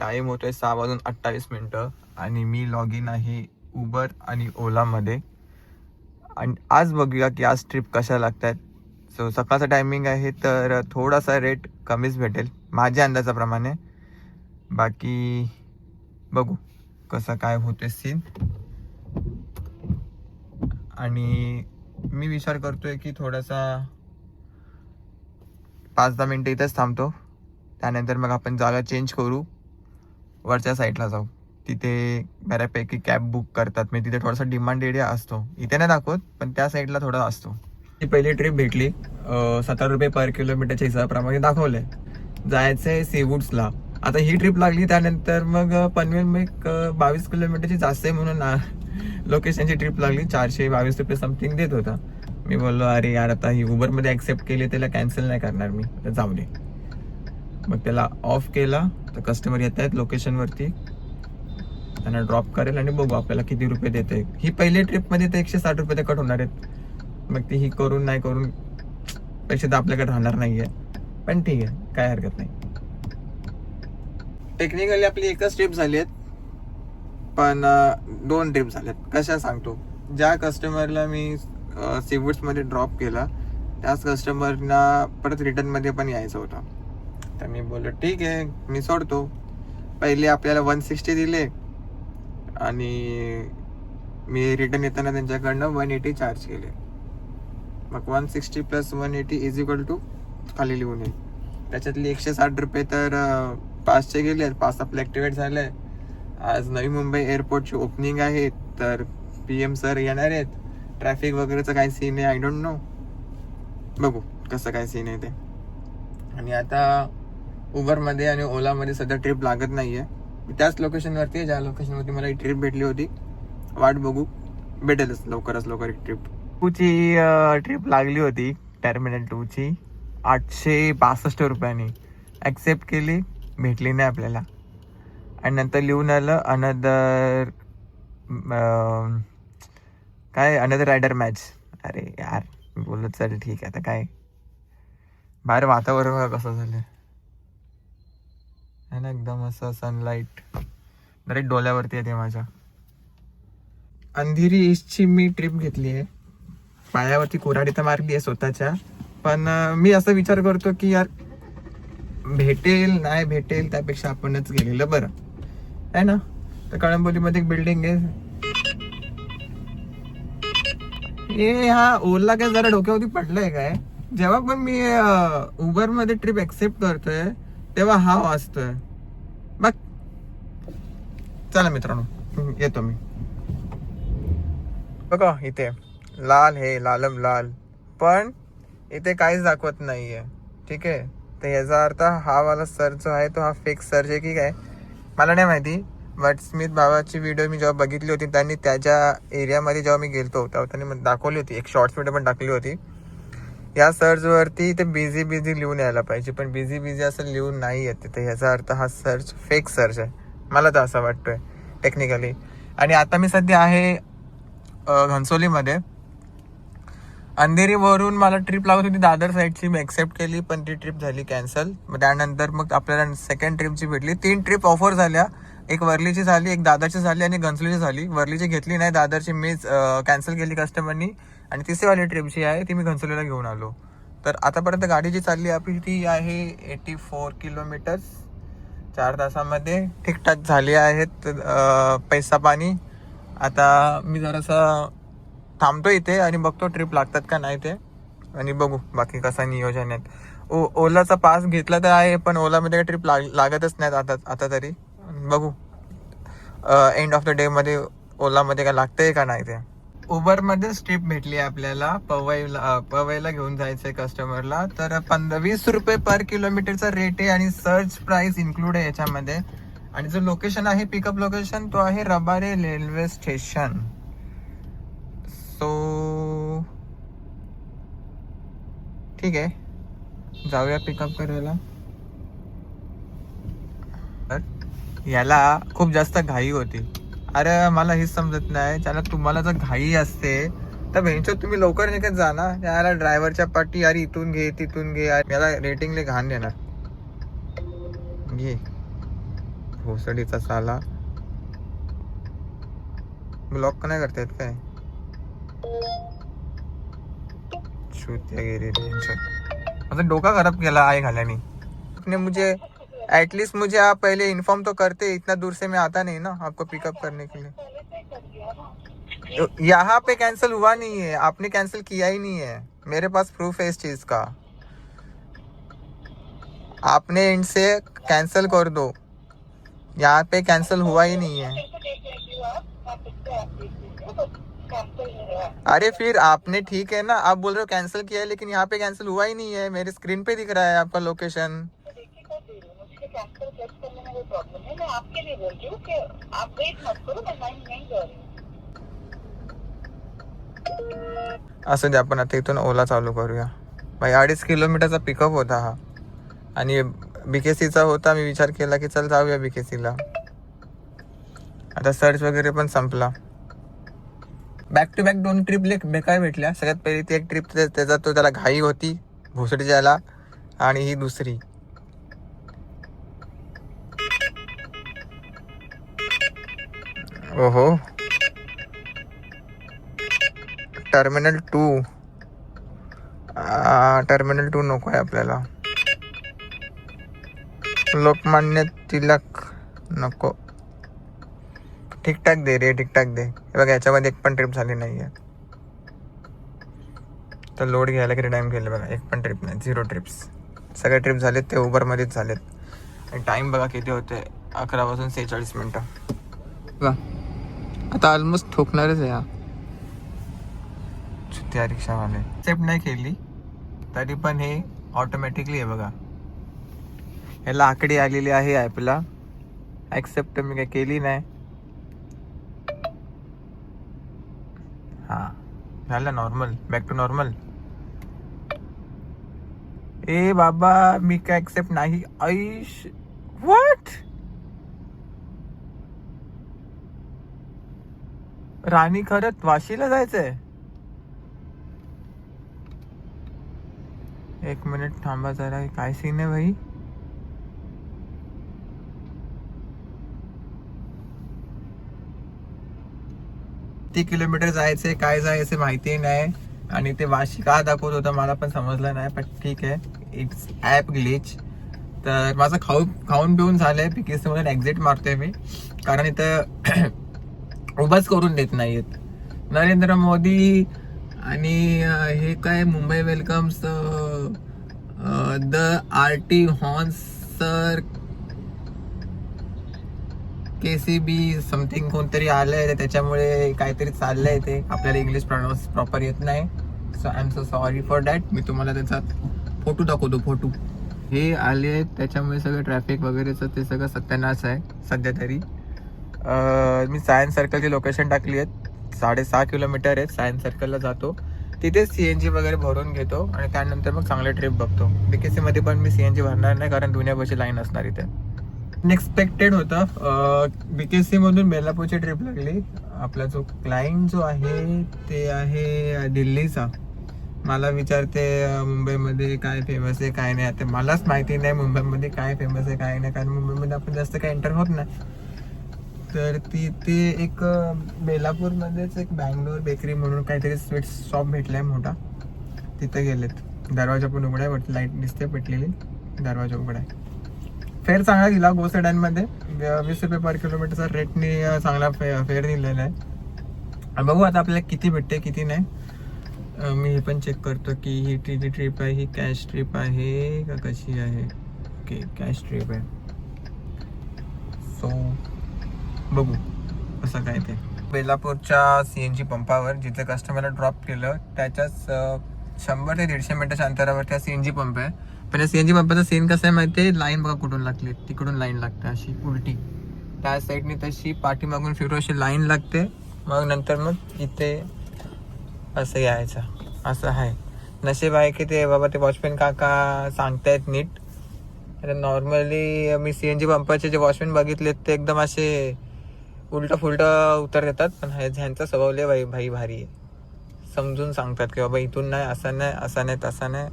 Time होतोय सहा वाजून अठ्ठावीस मिनटं. आणि मी लॉग इन आहे उबर आणि ओलामध्ये आणि आज बघूया की आज ट्रिप कशा लागतात सो सकाळचा टायमिंग आहे तर थोडासा रेट कमीच भेटेल माझ्या अंदाजाप्रमाणे बाकी बघू कसं काय होते सीन आणि मी विचार करतोय की थोडासा पाच दहा मिनटं इथंच थांबतो. त्यानंतर मग आपण जागा चेंज करू. वरच्या साईडला जाऊ. तिथे बऱ्यापैकी कॅब बुक करतात. म्हणजे तिथे थोडासा डिमांड एरिया असतो. इथे नाही दाखवत पण त्या साईडला थोडा असतो. ती पहिली ट्रिप भेटली. सतरा रुपये पर किलोमीटरच्या हिसाबाप्रमाणे जायचं जायचंय सीवूड्सला आता ही ट्रिप लागली त्यानंतर मग पनवेल एक बावीस किलोमीटरची जास्त आहे म्हणून लोकेशनची ट्रिप लागली. चारशे बावीस रुपये समथिंग देत होता. मी बोललो अरे यार आता ही उबरमध्ये ॲक्सेप्ट केली त्याला कॅन्सल नाही करणार मी. तर जाऊ दे. मग त्याला ऑफ केला. तर कस्टमर येत आहेत लोकेशनवरती त्यांना ड्रॉप करेल आणि बघू आपल्याला किती रुपये देते. ही पहिली ट्रिपमध्ये तर एकशे साठ रुपये ते कट होणार आहेत. मग ती ही करून नाही करून पैसे तर आपल्याकडे राहणार नाहीये. पण ठीक आहे काय हरकत नाही. टेक्निकली आपली एकच ट्रिप झाली आहेत. पण दोन ट्रिप झाल्यात. कशा सांगतो? ज्या कस्टमरला मी सीवूड्समध्ये ड्रॉप केला त्याच कस्टमरना परत रिटर्नमध्ये पण यायचं होतं. तर मी बोललो ठीक आहे मी सोडतो. पहिले आपल्याला वन सिक्स्टी दिले आणि मी रिटर्न येताना त्यांच्याकडनं वन एटी चार्ज केले. मग one sixty plus one eighty is equal to खाली लिहून येईल. त्याच्यातली एकशे साठ रुपये तर पाचचे गेले पाच आपले ॲक्टिवेट झाले आज नवी मुंबई एअरपोर्टची ओपनिंग आहे तर पी एम सर येणार आहेत. ट्रॅफिक वगैरेचं काय सीन आहे आय डोंट नो बघू कसं काय सीन आहे ते. आणि आता उबरमध्ये आणि ओलामध्ये सध्या ट्रिप लागत नाही आहे मी त्याच लोकेशनवरती आहे ज्या लोकेशनवरती मला ही ट्रिप भेटली होती. वाट बघू. भेटेलच लवकरच लवकर एक ट्रिप टूची ट्रिप लागली होती टर्मिनल टूची. आठशे बासष्ट रुपयांनी. ॲक्सेप्ट केली भेटली नाही आपल्याला. आणि नंतर लिहून आलं अनदर काय? अनदर रायडर मॅच अरे यार बोलत चालेल चल ठीक आहे आता काय? बाहेर वातावरण कसं झालं आहे ना एकदम असं सनलाईट डायरेक्ट डोल्यावरती येते माझ्या. अंधेरी ईस्टची मी ट्रिप घेतली आहे. पायावरती कुऱ्हाडी तर मारली आहे स्वतःच्या. पण मी असं विचार करतो की यार भेटेल नाही भेटेल त्यापेक्षा आपणच गेलेलं बरं. आहे ना? तर कळंबोलीमध्ये एक बिल्डिंग आहे. ए हा ओला काय जरा डोक्यावरती पडलंय काय? जेव्हा पण मी उबरमध्ये ट्रिप एक्सेप्ट करतोय तेव्हा हा वाचतोय बघ. चला मित्रांनो येतो मी. बघा इथे. लाल हे लालम लाल. पण इथे काहीच दाखवत नाहीये. ठीक आहे? तर याचा अर्थ हा वाला सर जो आहे तो हा फेक सर्च आहे की काय? मला नाही माहिती. बट स्मिथ बाबाची व्हिडिओ मी जेव्हा बघितली होती त्यांनी त्याच्या एरियामध्ये जेव्हा मी गेलतो तेव्हा त्यांनी दाखवली होती. एक शॉर्ट्स व्हिडिओ पण टाकली होती. या सर्चवरती ते बिझी बिझी लिहून यायला पाहिजे. पण बिझी बिझी असं लिहून नाही येत तिथे. ह्याचा अर्थ हा सर्च फेक सर्च आहे. मला तर असं वाटतोय टेक्निकली आणि आता मी सध्या आहे घनसोलीमध्ये. अंधेरीवरून मला ट्रिप लागत होती दादर साईडची मी एक्सेप्ट केली पण ती ट्रिप झाली कॅन्सल मग त्यानंतर मग आपल्याला सेकंड ट्रिपची भेटली. तीन ट्रिप ऑफर झाल्या. एक वर्लीची झाली एक दादरची झाली आणि घनसोलीची झाली. वर्लीची घेतली नाही दादरची मीच कॅन्सल केली कस्टमरनी आणि तिसरीवाली ट्रिप जी आहे ती मी घनसोलीला घेऊन आलो. तर आतापर्यंत गाडी जी चालली आपली ती आहे एटी फोर किलोमीटर्स चार तासामध्ये ठीकठाक झाले आहेत पैसा पाणी. आता मी जरासा थांबतो इथे आणि बघतो ट्रिप लागतात का नाही ते. आणि बघू बाकी कसा नियोजन आहेत ओ ओलाचा पास घेतला तर आहे पण ओलामध्ये ट्रिप लाग लागतच नाहीत आता आता तरी. बघू. एंड ऑफ द डेमध्ये ओलामध्ये काय लागतंय का नाही ते. उबरमध्ये स्ट्रीप भेटली आहे आपल्याला. पवईला पवईला घेऊन जायचंय कस्टमरला तर पंधरा वीस रुपये पर किलोमीटरचा रेट आहे आणि सर्च प्राइस इन्क्लूड आहे याच्यामध्ये. आणि जो लोकेशन आहे पिकअप लोकेशन तो आहे रबारे रेल्वे स्टेशन सो ठीक आहे. जाऊया पिकअप करायला. याला खूप जास्त घाई होती. अरे मला हेच समजत नाही. त्याला तुम्हाला जर घाई असते तर भेंचो तुम्ही लवकर निघत जा ना. याला ड्रायव्हरच्या पाठी अरे इथून घे तिथून घे. याला रेटिंगले घाण देणार. घे. भोसडीचा साला. ब्लॉक नाही करतायत काय? छुत्या गेली माझा डोका खराब केला आई घाल्याने. म्हणजे मुझे एटलीस्ट मुझे आप पहले इन्फॉर्म तो करते, इतना दूर से मैं आता नहीं ना आपको पिकअप करने के लिए। से तो यहाँ पे कैंसिल हुआ नहीं है, आपने कैंसिल किया ही नहीं है। मेरे पास प्रूफ है इस चीज़ का। आपने इनसे कैंसिल कर दो। यहाँ पे कैंसिल हुआ ही नहीं है। अरे फिर आपने ठीक है ना, आप बोल रहे हो कैंसिल किया है, लेकिन यहाँ पे कैंसिल हुआ ही नहीं है। मेरे स्क्रीन पे दिख रहा है आपका लोकेशन प्रॉब्लम है। मैं आपके लिए बोल रही हूँ कि आप वेट मत करो मैं लाइन नहीं जा रही असं दे आपण आता इथून ओला चालू करूया. भाई अडीच किलोमीटरचा पिकअप होता हा. आणि बीकेसीचा होता मी विचार केला की चल जाऊया बीकेसीला आता सर्च वगैरे पण संपला. बॅक टू बॅक दोन ट्रिप लेक बेकार भेटल्या. सगळ्यात पहिली ती एक ट्रिप त्याचा तो त्याला घाई होती भोसडी जायला आणि ही दुसरी. ओहो. टर्मिनल टू टर्मिनल टू नको आहे आपल्याला. लोकमान्य तिलक नको. ठीकठाक दे रे ठीकठाक दे. बघा याच्यामध्ये एक पण ट्रिप झाली नाही आहे तर लोड घ्यायला किती टाईम गेले बघा. एक पण ट्रिप नाही. झिरो ट्रिप्स सगळे ट्रिप झालेत ते उबरमध्येच झालेत. आणि टाईम बघा किती होते अकरा वाजून सेहेचाळीस मिनटं. बघा. आता ऑलमोस्ट ठोकणारच आहे हा. त्या रिक्षावाले. एक्सेप्ट नाही केली, तरी पण हे ऑटोमॅटिकली आहे बघा. ह्याला आकडी आलेली आहे ॲपला ॲक्सेप्ट मी काय केली नाही. हा. झालं नॉर्मल बॅक टू नॉर्मल ए बाबा, मी काय ॲक्सेप्ट नाही. ऐश. राणी खरंच वाशीला जायचंय. एक मिनिट थांबा जरा काय सीन आहे भाई किती किलोमीटर जायचंय काय जायचं माहिती नाही. आणि ते वाशी का दाखवत होतं मला पण समजलं नाही पण ठीक आहे. इट्स ॲप ग्लिच तर माझं खाऊ खाऊन पिऊन झालंय पीकेसी एक्झिट मारतोय मी. कारण इथं उभाच करून देत नाहीत. नरेंद्र मोदी आणि हे काय Mumbai welcomes the R T horns sir K C B something कोणतरी आलंय त्याच्यामुळे काहीतरी चाललंय ते. आपल्याला इंग्लिश प्रॉनाऊन्स प्रॉपर येत नाही. So I am so sorry for that मी तुम्हाला त्याचा फोटो दाखवतो फोटो. हे आले आहेत त्याच्यामुळे सगळं ट्रॅफिक वगैरेचं ते सगळं सत्यानाश आहे सध्या तरी. मी सायन्स सर्कलची लोकेशन टाकली आहे. साडेसहा किलोमीटर आहे. सायन्स सर्कलला जातो. तिथे सी एन जी वगैरे भरून घेतो आणि त्यानंतर मग चांगले ट्रिप बघतो. बी के सीमध्ये पण मी सी एन जी भरणार नाही कारण दुनियाभरची लाईन असणार इथे. अनएक्सपेक्टेड होतं. बीकेसी मधून बेलापूरची ट्रिप लागली. आपला जो क्लायंट जो आहे ते आहे दिल्लीचा. मला विचारते मुंबईमध्ये काय फेमस आहे काय नाही. आता मलाच माहिती नाही मुंबईमध्ये काय फेमस आहे काय नाही. कारण मुंबईमध्ये आपण जास्त काय एंटर होत नाही. तर तिथे एक बेलापूरमध्येच एक बँगलोर बेकरी म्हणून काहीतरी स्वीट शॉप भेटलाय मोठा. तिथे गेलेत. दरवाजा पण उघडा आहे लाइट दिसते पेटलेली. दरवाजा उघडा आहे. फेअर चांगला दिला गो वीस रुपये पर किलोमीटरचा रेटने चांगला फे फेअर दिलेला आहे. बघू आता आपल्याला किती भेटते किती नाही. मी हे पण चेक करतो की ही टी जी ट्रिप आहे ही कॅश ट्रिप आहे का कशी आहे? ओके कॅश ट्रिप आहे. सो बघू कसं काय ते. बेलापूरच्या सी एन जी पंपावर जिथे कस्टमरला ड्रॉप केलं त्याच्याच शंभर ते दीडशे मिनिटाच्या अंतरावर त्या सी एन जी पंप आहे. पण या सी एन जी पंपाचा सीन कसं आहे माहिती आहे लाईन बघा कुठून लागली तिकडून लाईन लागते अशी उलटी. त्या साईडने तशी पाठीमागून फिरू अशी लाईन लागते. मग नंतर मग इथे असं यायचं. असं आहे. नशीब आहे की ते बाबा ते वॉचमॅन काका सांगतायत नीट. नॉर्मली मी सी एन जी पंपाचे जे वॉचमॅन बघितलेत ते एकदम असे उलट फुलट उत्तर देतात पण ह्यांचा स्वभाव लय भाई भाई भारी आहे. समजून सांगतात की बाबा इथून नाही असं नाही असं नाही तसं नाही.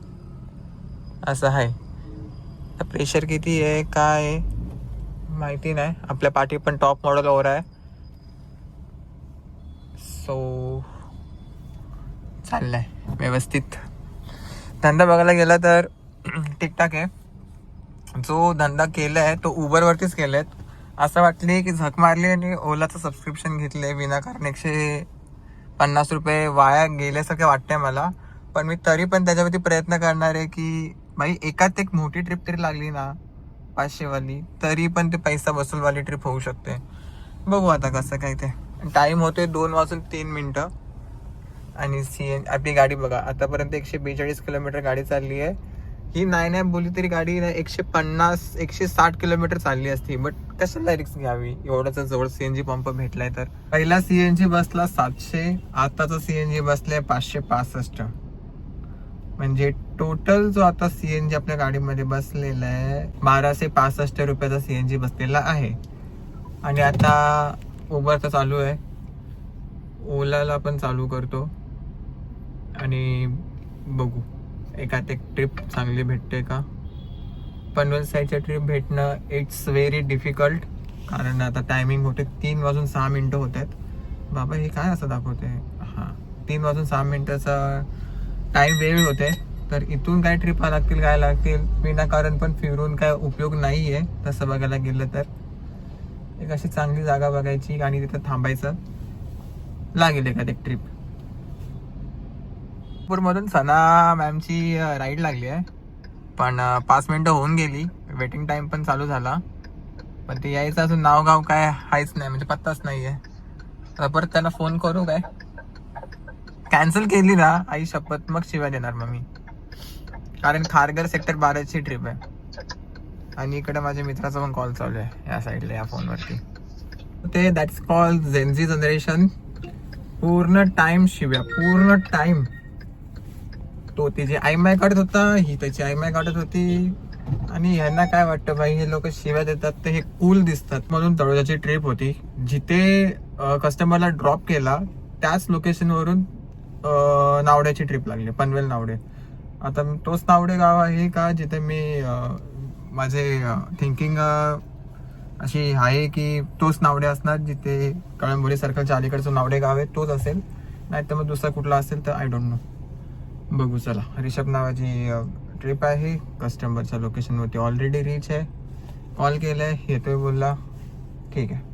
असं आहे. प्रेशर किती आहे काय आहे? माहिती नाही. आपल्या पाठी पण टॉप मॉडेल ओर आहे. सो चाललंय. व्यवस्थित. धंदा बघायला गेला तर ठीकठाक आहे. जो धंदा केला आहे तो उबरवरतीच केला आहे असं वाटले की झक मारली आणि ओलाचं सबस्क्रिप्शन घेतले विनाकारण एकशे पन्नास रुपये वाया गेल्यासारखे वाटतंय मला. पण मी तरी पण त्याच्यावरती प्रयत्न करणार आहे की भाई एकात एक मोठी ट्रिप तरी लागली ना पाचशेवाली तरी पण ते पैसा वसूलवाली ट्रिप होऊ शकते. बघू आता कसं काय ते. टाईम होतोय दोन वाजून तीन मिनटं. आणि सी एन आपली गाडी बघा आतापर्यंत एकशे बेचाळीस किलोमीटर गाडी चालली आहे. ही नाही नाही बोलली तरी गाडी एकशे पन्नास एकशे साठ किलोमीटर चालली असती. बट कशाला रिक्स घ्यावी? एवढाच जवळ सीएनजी पंप भेटलाय तर. पहिला सीएनजी बसला सातशे आताचा सीएनजी बसलाय पाचशे पासष्ट. म्हणजे टोटल जो आता सीएनजी आपल्या गाडीमध्ये बसलेला आहे बाराशे पासष्ट रुपयाचा सीएनजी बसलेला आहे. आणि आता उबर तर चालू आहे. ओलाला पण चालू करतो. आणि बघू. एकात एक ट्रिप चांगली भेटते का? पनवेल साईडच्या ट्रिप भेटणं इट्स व्हेरी डिफिकल्ट कारण आता टायमिंग होते तीन वाजून सहा मिनटं होत आहेत बाबा हे काय असं दाखवते हां तीन वाजून सहा मिनटाचा टाईम वेळ होते. तर इथून काय ट्रिपा लागतील काय लागतील विनाकारण पण फिरून काय उपयोग नाही आहे तसं बघायला गेलं तर. एक अशी चांगली जागा बघायची आणि तिथं थांबायचं. लागेल एखादी ट्रिप मधून सना मॅमची राईड लागली आहे. पण पाच मिनटं होऊन गेली. वेटिंग टाइम पण चालू झाला. पण ते यायचं अजून नाव गाव काय आहेच नाही म्हणजे पत्ताच नाही आहे परत त्यांना फोन करू काय? कॅन्सल केली ना आई शपथ मग शिवाय देणार मग मी कारण खारघर सेक्टर बाराची ट्रिप आहे. आणि इकडे माझ्या मित्राचा पण कॉल चालू आहे या साईडला या फोनवरती ते that's call Gen Z generation पूर्ण टाइम शिव्या पूर्ण टाइम तो तिची आई माय काढत होता ही त्याची आई माय काढत होती. आणि यांना काय वाटतं भाई हे लोक शिव्या देतात ते हे कूल दिसतात. म्हणून तळोजाची ट्रिप होती. जिथे कस्टमरला ड्रॉप केला त्याच लोकेशनवरून नावड्याची ट्रिप लागली पनवेल नावडे. आता तोच नावडे गाव आहे का जिथे मी माझे थिंकिंग अशी आहे की तोच नावडे असणार जिथे कळंबोली सर्कलच्या अलीकडचं नावडे गाव आहे तोच असेल. नाही तर मग दुसरा कुठला असेल तर आय डोंट नो बघू चला. रिषभ नावाची ट्रिप आहे. कस्टमरच्या लोकेशनवरती ऑलरेडी रीच आहे. कॉल केलाय येतोय बोलला. ठीक आहे.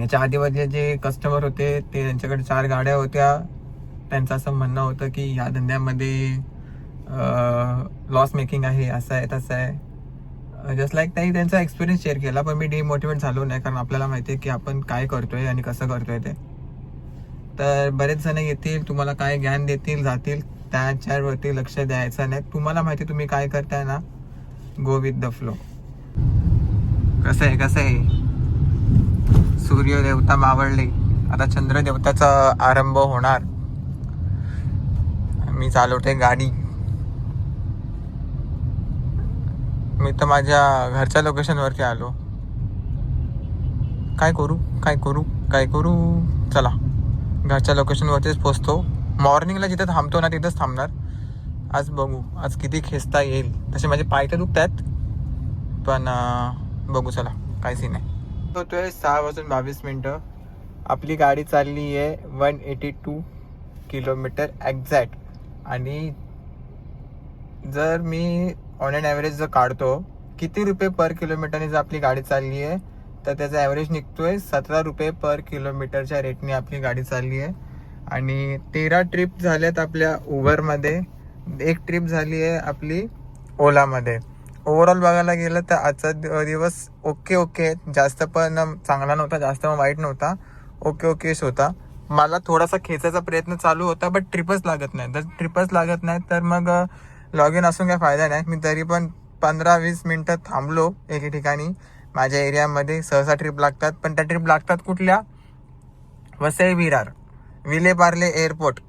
याच्या आधीमध्ये जे कस्टमर होते ते त्यांच्याकडे चार गाड्या होत्या. त्यांचं असं म्हणणं होतं की ह्या धंद्यामध्ये लॉस मेकिंग आहे असं आहे तसं आहे. जस्ट लाईक त्यांनी त्यांचा एक्सपिरियन्स शेअर केला पण मी डिमोटिवेट झालो नाही कारण आपल्याला माहिती आहे की आपण काय करतोय आणि कसं करतोय ते. तर बरेच जण येतील तुम्हाला काय ज्ञान देतील जातील त्याच्यावरती लक्ष द्यायचं नाही. तुम्हाला माहिती तुम्ही काय करताय ना? गो विथ द फ्लो कसं आहे कसं आहे? सूर्यदेवता मावळली. आता चंद्रदेवताचा आरंभ होणार. मी चालवते गाडी. मी तर माझ्या घरच्या लोकेशनवरती आलो. काय करू? काय करू? काय करू? चला. घरच्या लोकेशनवरतीच पोचतो. मॉर्निंगला जिथं थांबतो ना तिथंच थांबणार. आज बघू. आज किती खेचता येईल. तसे माझे पाय तर दुखतात पण बघू चला. काय सीन आहे होतोय सहा वाजून बावीस मिनटं. आपली गाडी चालली आहे one eighty two kilometre exact आणि जर मी ऑन अँड ॲव्हरेज जर काढतो किती रुपये पर किलोमीटरने जर आपली गाडी चालली आहे तर त्याचा ॲव्हरेज निघतोय सतरा रुपये पर किलोमीटरच्या रेटने आपली गाडी चालली आहे. आणि तेरा ट्रिप झाल्यात आपल्या उबरमध्ये. एक ट्रिप झाली आहे आपली ओलामध्ये. ओव्हरऑल बघायला गेलं तर आजचा दिवस ओके ओके जास्त पण चांगला नव्हता जास्त पण वाईट नव्हता. ओके ओकेच होता. मला थोडासा खेचायचा प्रयत्न चालू होता बट ट्रिपच लागत नाही. जर ट्रिपच लागत नाही तर मग लॉग इन असून काय फायदा नाही. मी तरी पण पंधरा वीस मिनटं थांबलो एके ठिकाणी. माझ्या एरियामध्ये सहसा ट्रिप लागतात. पण त्या ट्रिप लागतात कुठल्या? वसई विरार विलेपार्ले एअरपोर्ट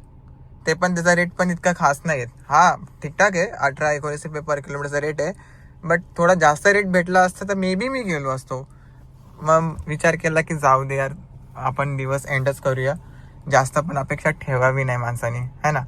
ते पण त्याचा रेट पण इतका खास नाही आहेत हा ठीकठाक आहे. अठरा एकोणीस रुपये पर किलोमीटरचा रेट आहे. बट थोडा जास्त रेट भेटला असता तर मे बी मी गेलो असतो. मग विचार केला की जाऊ दे यार आपण दिवस एंडच करूया. जास्त पण अपेक्षा ठेवावी नाही माणसाने. है ना?